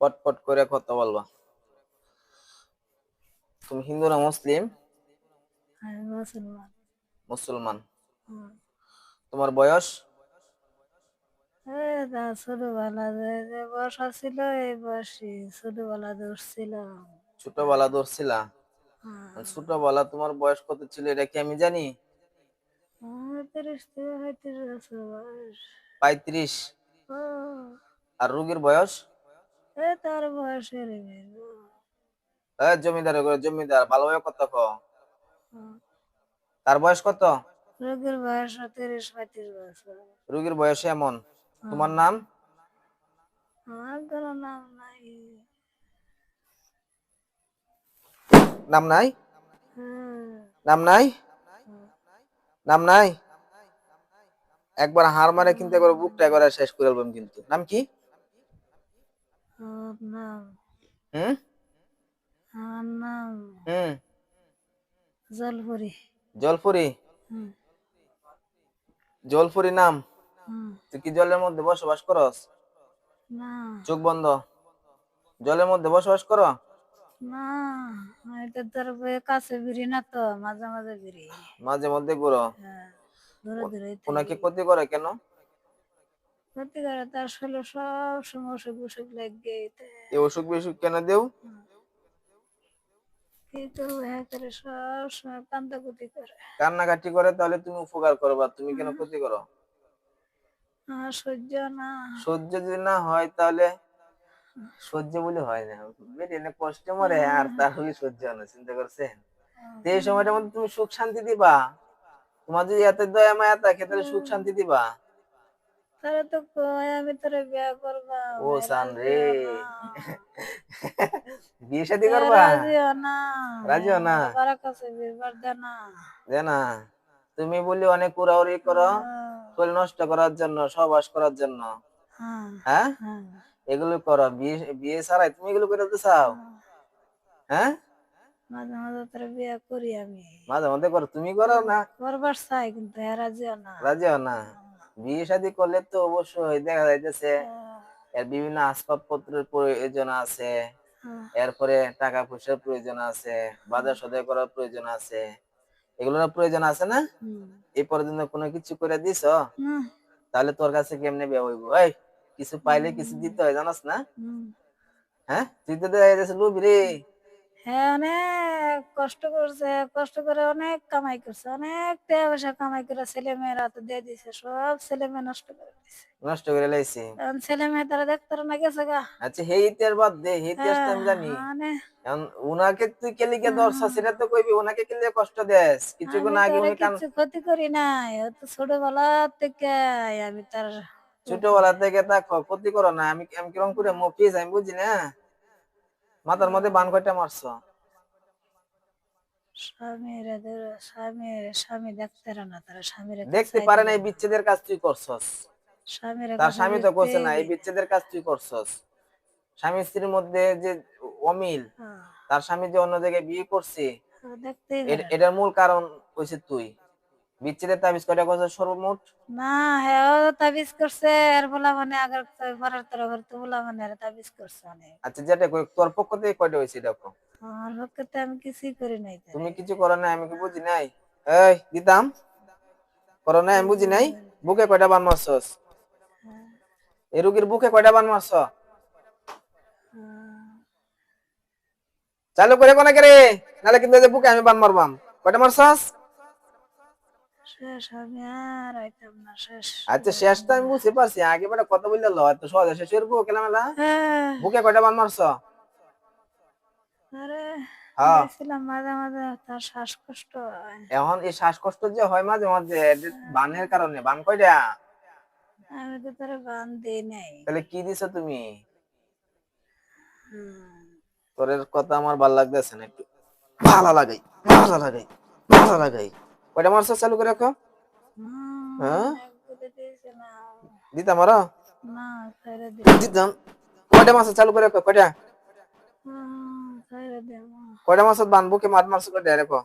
পটপট করে কথা বলবা। তুমি হিন্দু না মুসলিম? মুসলমান। মুসলমান। তোমার বয়স? ছোটবেলা বসা ছিল এই ছোটবেলা হ্যাঁ। ছোটবেলা তোমার বয়স কত ছিল এটা কি আমি জানি? পঁয়ত্রিশ আর রোগীর বয়স? তার বয়সের এ, জমিদার জমিদার ভালোভাবে কথা কও? তার বয়স কত? রোগীর বয়স তিরিশ পঁয়ত্রিশ বছর। রোগীর বয়স এমন। তোমার নাম? আমার কোনো নাম নাই। নাম নাই। নাম নাই? নাম নাই? একবার হার মারে কিন্তু একবার বুকটা একবার শেষ করে ফেলবাম কিন্তু। নাম কি আমার নাম হুম আমার নাম হুম জলপুরি জলপুরি হুম জলপুরি নাম তুই কি জলের মধ্যে বসবাস করস? না। চোখ বন্ধ। জলের মধ্যে বসবাস করো? না তোর বইয়ের কাছে বিড়ি না তো মাঝে মাঝে বিড়ি। মাঝে মধ্যে ঘুরো হ্যাঁ ওনাকে ক্ষতি করে কেন? তার শরীরে সব সময় অসুখ বিসুখ লেগে এই অসুখ বিসুখ কেন দেও? হ্যাঁ করে সব সময় কান্দা করে। কান্নাকাটি করে তাহলে তুমি উপকার করবা। তুমি কেন ক্ষতি করো? সহ্য না। সহ্য যদি না হয় তাহলে সহ্য বলে হয় না। কষ্ট মরে আর তার হলে সহ্য হয় না চিন্তা করছেন? এই সময়টার মধ্যে তুমি সুখ শান্তি দিবা। তোমার যদি এত দয়া মায়া থাকে তাহলে সুখ শান্তি দিবা। তাহলে তো কয় আমি তোরে বিয়া করবা ও সান রে বিয়ে শাদি করবা? রাজি না। রাজি না? কাছে তুমি বলি অনেক উড়াউড়ি করো হ্যাঁ, শরীর নষ্ট করার জন্য সহবাস করার জন্য। হ্যাঁ। হ্যাঁ? হ্যাঁ। এগুলো করো বিয়ে বিয়ে ছাড়াই তুমি এগুলো করে দিতে চাও? হ্যাঁ। মাঝে মাঝে তোরে বিয়া করি আমি। মাঝে মধ্যে করো তুমি করো না। করবার চাই কিন্তু হ্যাঁ রাজি না। রাজি না? বিয়ে শাদী করলে তো অবশ্যই দেখা যাইতেছে হ্যাঁ, এর বিভিন্ন আসবাবপত্রের প্রয়োজন আছে হ্যাঁ, এরপরে টাকা পয়সার প্রয়োজন আছে বাজার সদাই করার প্রয়োজন আছে এগুলোর প্রয়োজন আছে না। এই পর্যন্ত কোনো কিছু করে দিছ? তাহলে তোর কাছে কেমনে বিয়ে হইব? এই কিছু পাইলে কিছু দিতে হয় জানাস না? হ্যাঁ? তুই তো দেখা লুবি রে। হ্যাঁ অনেক কষ্ট করছে কষ্ট করে অনেক কামাই করছে অনেক টাকা পয়সা কামাই করে ছেলে মেয়েরা তো দিয়ে দিছে সব ছেলে মেয়ে নষ্ট করে দিছে। নষ্ট করে লাইছি। ছেলে মেয়ে তারা দেখতে না গেছে গা। আচ্ছা হে ইতিহাস বাদ দে হে ইতিহাস তো আমি জানি। মানে উনাকে তুই কেলিকে দর্শা সেটা তো কইবি উনাকে কেলিকে কষ্ট দেস? কিছুক্ষণ আগে উনি কিচ্ছু ক্ষতি করি নাই ও তো ছোটবেলা থেকে আমি তার ছোটবেলা থেকে তা ক্ষতি করো না আমি আমি কীরকম করে মফিজ আমি বুঝি না? মাথার মধ্যে বান কয়টা মারছ? দেখতে পারে না তারা স্বামীর দেখতে পারে না এই বিচ্ছেদের কাজ তুই করছস। তার স্বামী তো করছে না এই বিচ্ছেদের কাজ তুই করছস। স্বামী স্ত্রীর মধ্যে যে অমিল তার স্বামী যে অন্য জায়গায় বিয়ে করছে এটার মূল কারণ হয়েছে তুই। বিচ্ছেদের তাবিজ কয়টা করছস সর্বমোট? না হ্যাঁ ও তাবিজ করছে আর বলা মানে আগের ঘরের তরফ তো বলা মানে আর তাবিজ করছে অনেক। আচ্ছা যেটা কই তোর পক্ষ থেকে কয়টা হয়েছে দেখো আমার পক্ষে তো আমি কিছুই করি নাই তুমি কিছু করো না আমি কি বুঝি নাই? এই দিতাম করো না আমি বুঝি নাই? বুকে কয়টা বান মারছস? এই রুগীর বুকে কয়টা বান মারছ? চালু করে কোনে রে? নালে কিন্তু বুকে আমি বান মারবাম। কয়টা মারছস? শেষ আমি আর আইতাম না শেষ আচ্ছা আমি বুঝতে পারছি। আগে বেটা কথা বললে ল এত সহজে শেষ করব কেলামেলা হ্যাঁ, বুকে কয়টা বান মারছ? আরে মাঝে মাঝে তার শ্বাসকষ্ট এখন এই শ্বাসকষ্ট যে হয় মাঝে মাঝে বানের কারণে বান কয়টা? আমি তো তারে বান দিই নাই। তাহলে কি দিছো তুমি। তোর কথা আমার ভালো লাগতেছে না একটু। ভালো লাগাই ভালো লাগাই ভালো লাগাই। কয়টা মারছ চালু করে রাখো? হ্যাঁ? দিতাম দে দিতাম। কয়টা মাছ চালু করে রাখো? কয়টা। কয়টা মাছ বানবো কে মাছ মারছো কয়টা রেখো?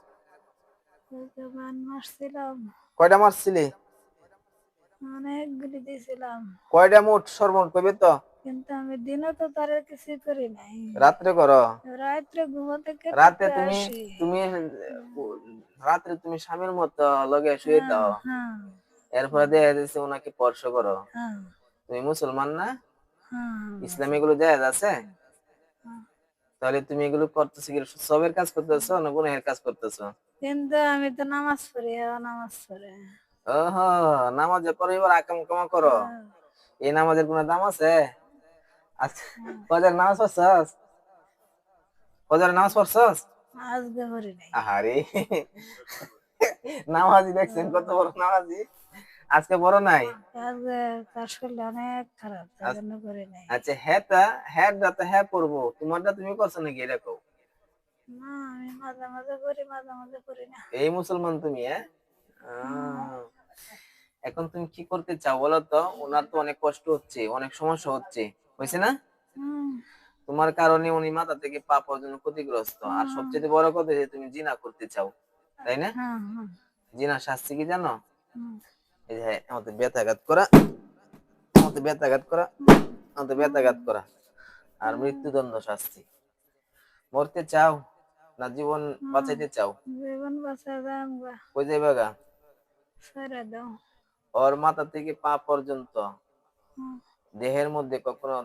কয়টা মারছিলি অনেকগুলি দিয়েছিলাম। কয়টা মোট সর্বমোট কইবে তো? কিন্তু আমি দিনে তো তার কিছু করি নাই। রাত্রে করো। রাত্রে ঘুমাতে কেটে রাতে তুমি তুমি রাত্রে তুমি স্বামীর মতো লগে শুয়ে দাও। হ্যাঁ। এরপরে দেখা যাচ্ছে ওনাকে স্পর্শ করো। হ্যাঁ। তুমি মুসলমান না? হ্যাঁ ইসলাম এগুলো জায়েজ আছে? তাহলে তুমি এগুলো করতেছো কি? সবের কাজ করতেছো না গুনাহের কাজ করতেছো? কিন্তু আমি তো নামাজ পড়ি হ্যাঁ নামাজ পড়ে। ওহ নামাজে পরে এবার আকাম কামা করো। এই নামাজের কোনো দাম আছে? ফজর নামাজ পড়ছস? ফজর নামাজ পড়ছস? আজকে পড়ি নাই। আহারে নামাজি দেখছেন কত বড় নামাজি। আজকে বড় নাই? আজকে তার শরীর অনেক খারাপ তার জন্য করি নাই। আচ্ছা তো হ্যাঁ পড়ব। তোমারটা তুমি করছ নাকি এরকম? না আমি মাঝে মাঝে করি মাঝে মাঝে করি না। এই মুসলমান তুমি হ্যাঁ? এখন তুমি কি করতে চাও বলো তো? ওনার তো অনেক কষ্ট হচ্ছে অনেক সমস্যা হচ্ছে। হয়েছে না? তোমার কারণে উনি মাথা থেকে পা পর্যন্ত ক্ষতিগ্রস্ত। আর সবচেয়ে বড় কথা যে তুমি জিনা করতে চাও তাই না? হ্যাঁ হ্যাঁ। জিনা শাস্তি কি জানো? এই যে আমাদের ব্যথাঘাত করা আমাদের ব্যথাঘাত করা আমাদের ব্যথাঘাত করা। আর মৃত্যুদণ্ড শাস্তি। মরতে চাও না জীবন বাঁচাইতে চাও? জীবন কই যাইবা গা? ওর মাথা থেকে পা পর্যন্ত। দেহের মধ্যে কখনো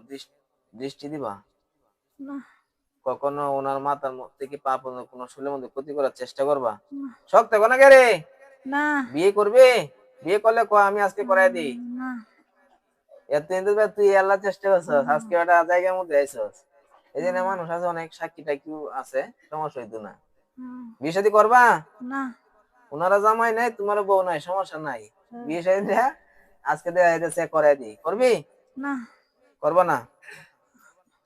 দৃষ্টি দিবা? কখনো ওনার মাথার থেকে পা পর্যন্ত কোনো শরীরের মধ্যে ক্ষতি করার চেষ্টা করবা? না, শক্ত কোনা রে? না। বিয়ে করবে? বিয়ে করলে ক আমি আজকে করাই দিই? না। এত কিন্তু বে তুই আল্লাহ চেষ্টা করছস আজকে একটা জায়গার মধ্যে আইছস। এই জন্য মানুষ আছে অনেক সাক্ষী টাকি আছে সমস্যা হইতো না। বিয়ে শাদী করবা? না। ওনারা জামাই নাই তোমার বউ নাই সমস্যা নাই। বিয়ে শাদী দেয়া আজকে দেয়া করাই দিই। করবি? না। করবা না?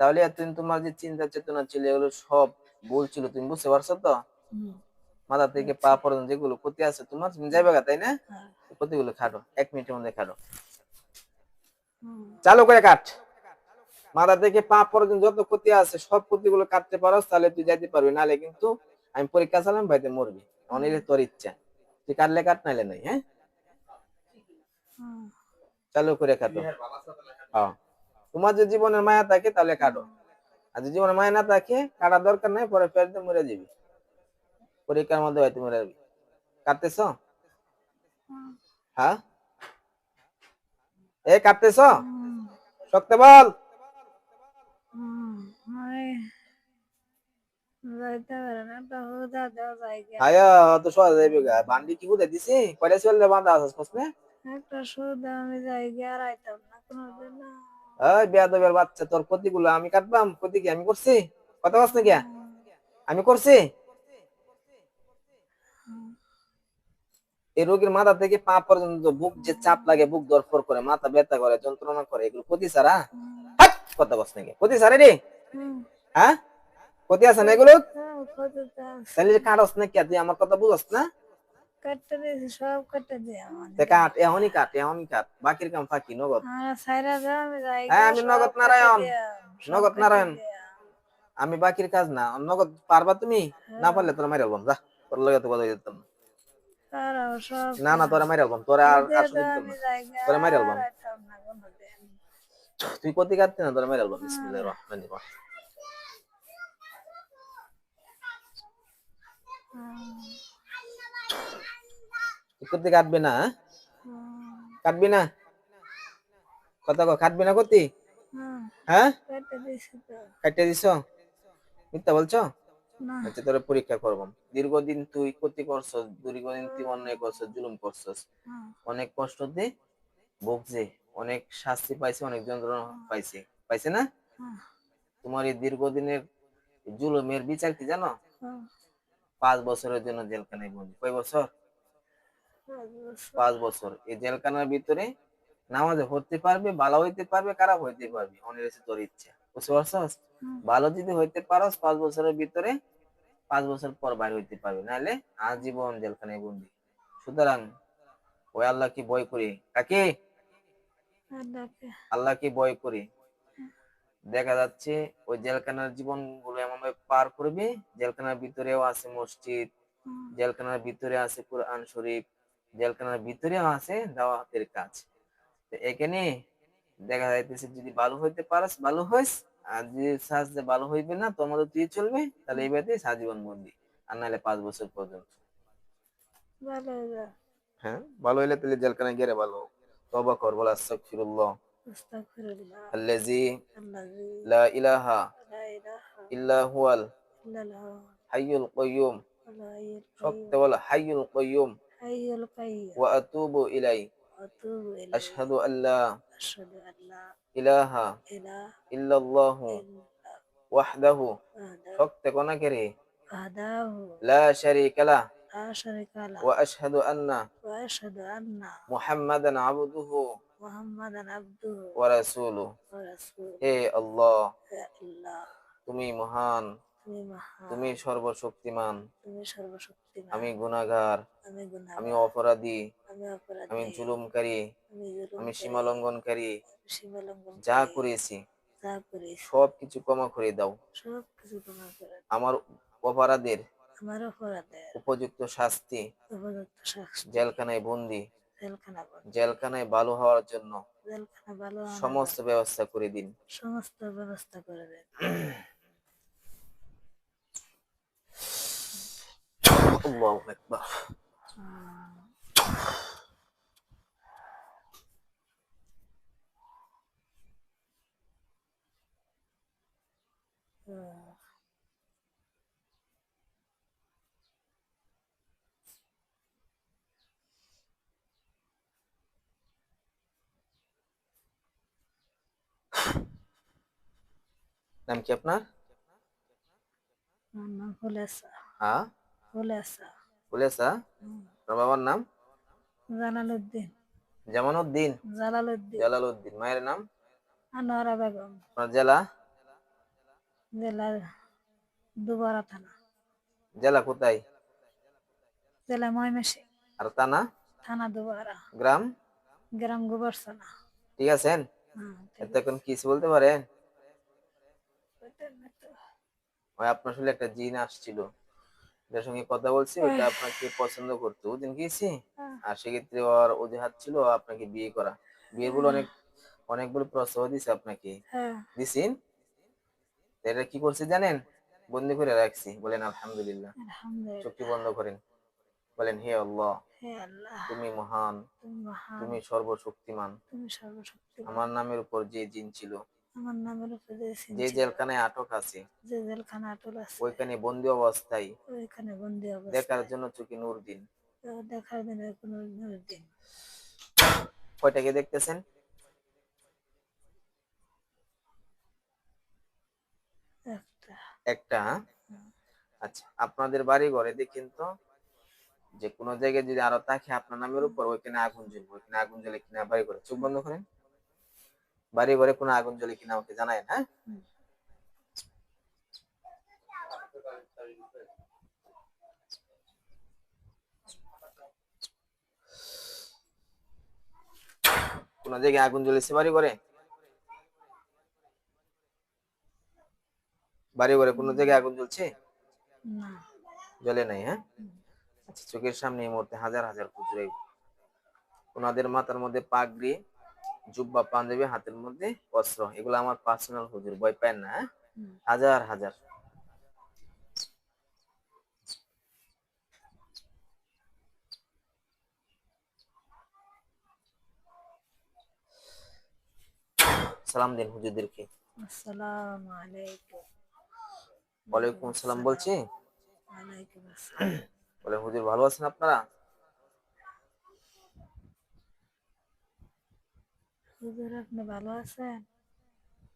তাহলে এতদিন তোমার যে চিন্তা চেতনা ছিল এগুলো সব ভুল ছিল তুমি বুঝতে পারছ তো? মাথা থেকে পা পর্যন্ত যেগুলো ক্ষতি আছে তোমার তুমি যাইবে তাই না? হ্যাঁ, ক্ষতিগুলো খাটো এক মিনিটের মধ্যে খাটো। চালু করে কাট। মাথা থেকে পা পর্যন্ত যত ক্ষতি আছে সব ক্ষতিগুলো কাটতে পারো তাহলে তুই যাইতে পারবি নাহলে কিন্তু আমি পরীক্ষা চালাম ভাইতে মরবি। অনেক তোর ইচ্ছা। তুই কাটলে কাট নাইলে নাই হ্যাঁ? চালু করে কাটো তোমার যে জীবনের মায়া থাকে তাহলে কাটো। আর যদি জীবনের মায়া না থাকে, কাটার দরকার নাই, পরে ফেরতে মরে যাবি। পরীক্ষার মধ্যে হয়তো মরে যাবি। কাটতেছ? হ্যাঁ? এ কাটতেছ? শক্ত বল। বান্ডি কি বুঝে দিছি? কয়টা চললে বাঁধা আছিস কসনে একটা সুদ আমি যাই গিয়া আর আইতাম। ওই বেয়াদবের বাচ্চা তোর ক্ষতিগুলো আমি কাটবাম? ক্ষতি কি আমি করছি? কথা বলছ নাকি? আমি করছি? এই রোগীর মাথা থেকে পা পর্যন্ত বুক যে চাপ লাগে বুক দরফর করে মাথা ব্যথা করে যন্ত্রণা করে এগুলো ক্ষতি সারা কথা বলছ নাকি? ক্ষতি সারে রে? হ্যাঁ? ক্ষতি আছে না এগুলো চাষ তাহলে কাটস না কি তুই আমার কথা বুঝস না? কাটতে দিয়েছি সব কেটে দিয়ে আমার তে কাট এখনই কাট এখনই কাট। বাকির কাম ফাঁকি নগদ। সাইরা দাও আমি যাই হ্যাঁ, আমি নগদ নারায়ণ। নগদ নারায়ণ। আমি বাকির কাজ না নগদ পারবা তুমি? না পারলে তোরা মাইরে আলবাম যা তোর লগে তো কথা দিতাম না। না তোরা মাইরে আলবাম তোরা আর দাও, দিতাম তোরা মাইরে কোনোদিন। তুই ক্ষতি কাটতে না তোরা মাইরে আলবাম বিসমিল্লাহির রহমানির রহিম। ক্ষতি কাটবে না হ্যাঁ? কাটবি না? কথা কো কাটবি না হুম, হ্যাঁ? কেটে দিছি মিথ্যা বলছো? আচ্ছা তোরা পরীক্ষা করবাম দীর্ঘদিন তুই ক্ষতি করছস দীর্ঘদিন তুই অন্যায় করছস জুলুম করছস। অনেক কষ্ট দিয়ে ভুগছে অনেক শাস্তি পাইছে অনেক যন্ত্রণা পাইছে। পাইছে না? তোমার এই দীর্ঘদিনের জুলুমের বিচার কি জানো? পাঁচ বছরের জন্য জেলখানায় বন্দি। কয় বছর? পাঁচ বছর। এই জেলখানার ভিতরে নামাজে হতে পারবে ভালো হইতে পারবে খারাপ হইতে পারবে অনেক হচ্ছে তোর ইচ্ছা। বুঝতে পারছস? ভালো যদি হইতে পারস পাঁচ বছরের ভিতরে পাঁচ বছর পর বাইরে হইতে পারবে নাহলে আজীবন জেলখানায় বন্দি। সুতরাং ওই আল্লাহ কি ভয় করি। কাকে? আর আল্লাহ কি ভয় করি। দেখা যাচ্ছে ওই জেলখানার জীবনগুলো এমন ভাবে পার করবে জেলখানার ভিতরেও আছে মসজিদ জেলখানার ভিতরে আছে কোরআন শরীফ জেলখানার ভিতরেও আছে দাওয়াতের কাজ। তো এখানে দেখা যাইতেছে যদি ভালো হইতে পারস ভালো হইস আর যদি চাস যে ভালো হইবে না তোমার তুই চলবে তাহলে এই বাড়িতে সাজীবন বন্দি আর নাহলে পাঁচ বছর পর্যন্ত। হয়ে ভালো হইলে তাহলে জেলখানায় গেলে ভালো। তবা কর বলে আস্তাগফিরুল্লাহ। আল্লাযী লা ইলাহা ইল্লা হুয়াল বল হাইয়ুল কাইয়্যুম ওয়া আতুবু ইলাই আতুবু ইলাইহি আশহাদু আল্লা আশহাদু আন লা ইলাহা ইলাহা ইল্লাল্লাহু ইল্লাল্লাহ ওয়াহদাহু ওয়াহদাহু সত্যি কোনা করে ওয়াহদাহু লা শারীকা লা লা শারীকা লাহু ওয়া আশহাদু আন্না ওয়া আশহাদু আন্না মুহাম্মাদান আবদুহু মুহাম্মাদান আবদুহু ওয়া রাসূলুহু ওয়া রাসূলুহু হে আল্লাহ ইয়া আল্লাহ তুমি মহান তুমি সর্বশক্তিমান। তুমি সর্বশক্তিমান। আমি গুনাহগার আমি অপরাধী। আমি অপরাধী। আমি জুলুমকারী। আমি সীমালঙ্ঘনকারী। সীমালঙ্ঘন যা করেছি যা করেছি। সব কিছু ক্ষমা করে দাও। করে আমার অপরাধের আমার অপরাধের উপযুক্ত শাস্তি উপযুক্ত শাস্তি। জেলখানায় বন্দি। জেলখানা জেলখানায় ভালো হওয়ার জন্য জেলখানা ভালো সমস্ত ব্যবস্থা করে দিন। সমস্ত ব্যবস্থা করে দেন। আল্লাহু আকবার আহ, নাম কি আপনার আমার নাম হুলেসা। হুলেসা? বাবার নাম? জালালউদ্দিন। জামানুদ্দিন জালালউদ্দিন। জালালউদ্দিন। মায়ের নাম? আনোয়ারা বেগম। জেলা? জেলা দুবারা থানা। জেলা কোথায়? জেলা ময়মেসিং আর তানা থানা দুবারা। গ্রাম? গ্রাম গোবরসানা ঠিক আছেন হ্যাঁ ঠিক এত এখন কিছু বলতে পারেন? ওই আপনার আসলে একটা জিন আসছিল। যার সঙ্গে কথা বলছি ওইটা আপনাকে পছন্দ করতো। বুঝলেন গিয়েছি। আর সেক্ষেত্রে ওর অজুহাত ছিল আপনাকে বিয়ে করা। বিয়ের বলে অনেক অনেকগুলো প্রস্তাব দিছে আপনাকে। হ্যাঁ। দিছেন? এটা কি করছে জানেন? বন্দি করে রাখছি। বলেন আলহামদুলিল্লাহ। আলহামদুলিল্লাহ। চোখটি বন্ধ করেন। বলেন হে আল্লাহ হে আল্লাহ। তুমি মহান। তুমি মহান। তুমি সর্বশক্তিমান। তুমি সর্বশক্তি আমার নামের উপর যে জিন ছিল আমার নামের উপরে যে জেলখানায় আটক আছে যে জেলখানা আটল আছে। ওইখানে বন্দি অবস্থায় ওইখানে বন্দি অবস্থা দেখার জন্য চোখে নূর দিন। দেখার দিনে। কোনো দিন। কয়টাকে দেখতেছেন? একটা। একটা হ্যাঁ? আচ্ছা আপনাদের বাড়ি ঘরে দেখেন তো যে কোনো জায়গায় যদি আরও থাকে আপনার নামের উপর ওইখানে আগুন জ্বলবে ওইখানে আগুন জ্বলে কিনা বাড়ি ঘরে চোখ বন্ধ করেন। বাড়ি ঘরে কোনো আগুন জ্বলে কিনা আমাকে জানায় হ্যাঁ। কোন জায়গায় আগুন জ্বলেছে বাড়ি ঘরে? বাড়ি ঘরে কোনো জায়গায় আগুন জ্বলছে? জ্বলে নাই হ্যাঁ? আচ্ছা চোখের সামনে এই মুহূর্তে হাজার হাজার খুচরে। ওনাদের মাথার মধ্যে পাগড়ি জুব্বা পাঞ্জাবি হাতের মধ্যে অস্ত্র। এগুলো আমার পার্সোনাল হুজুর ভয় পায় না হ্যাঁ? হাজার হাজার। সালাম দিন হুজুরদেরকে। আসসালামু আলাইকুম। ওয়ালাইকুম আসসালাম বলছি। ওয়ালাইকুম আসসালাম। বলে হুজুর ভালো আছেন আপনারা? হুজুর আপনি ভালো আছেন?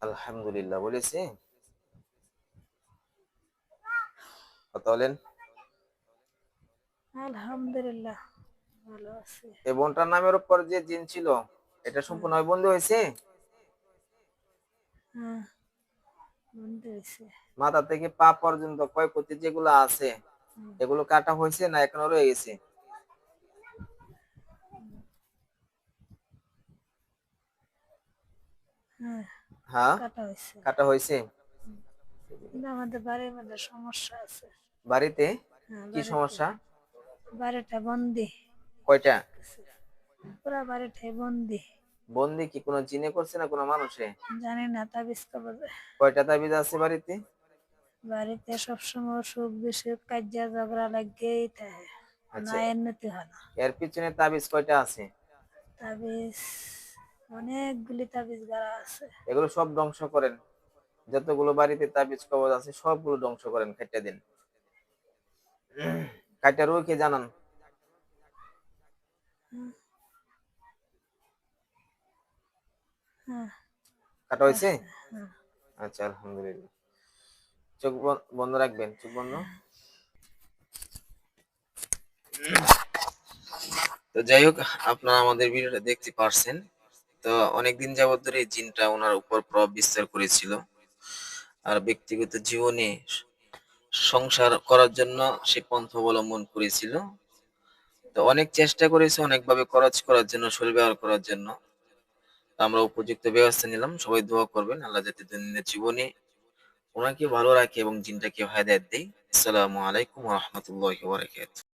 আলহামদুলিল্লাহ বলেছি। কথা বলেন। আলহামদুলিল্লাহ ভালো আছি। এই বোনটার নামের উপর যে জিন ছিল এটা সম্পূর্ণ বন্ধু হয়েছে? হ্যাঁ বন্ধু হয়েছে। মাথা থেকে পা পর্যন্ত কয় ক্ষয়ক্ষতি যেগুলো আছে এগুলো কাটা হয়েছে না এখনও রয়ে গেছে? হ্যাঁ হ্যাঁ? কাটা হয়েছে। আমাদের বাড়ির মধ্যে সমস্যা আছে। বাড়িতে? হ্যাঁ, কি সমস্যা? বাড়িটা বন্দি। কয়টা? পুরা বাড়িটাই বন্দি। বন্দি কি কোনো জিনে করছে না কোনো মানুষে? জানি না তাবিজ কবজে কয়টা তাবিজ আছে বাড়িতে? বাড়িতে সবসময় সুখ বিসুখ কাজিয়া ঝগড়া লাগেই থাকে। আচ্ছা। না উন্নতি হয় না। এর পিছনে তাবিজ কয়টা আছে? তাবিজ অনেকগুলি তাবিজ গাড়া আছে। এগুলো সব ধ্বংস করেন। যতগুলো বাড়িতে তাবিজ কবজ আছে সবগুলো ধ্বংস করেন কেটে দিন। কাটা রুকে জানান। হ্যাঁ। কাটা হয়েছে? হ্যাঁ। আচ্ছা আলহামদুলিল্লাহ। চোখ বন্ধ রাখবেন চোখ বন্ধ। তো যাই হোক আপনারা আমাদের ভিডিওটা দেখতে পারছেন। তো অনেকদিন যাবত ধরে জিনটা ওনার উপর প্রভাব বিস্তার করেছিল। আর ব্যক্তিগত জীবনে সংসার করার জন্য সে পন্থ অবলম্বন করেছিল। তো অনেক চেষ্টা করেছে, অনেকভাবে খরচ করার জন্য, শরীর ব্যবহার করার জন্য। আমরা উপযুক্ত ব্যবস্থা নিলাম, সবাই দোয়া করবেন, আল্লাহ যাতে দৈনন্দিন জীবনে ওনাকে ভালো রাখে এবং জিনটাকে হায়দায়ত দেয়। আসসালামু আলাইকুম রহমতুল্লাহ বারাকাতুহু।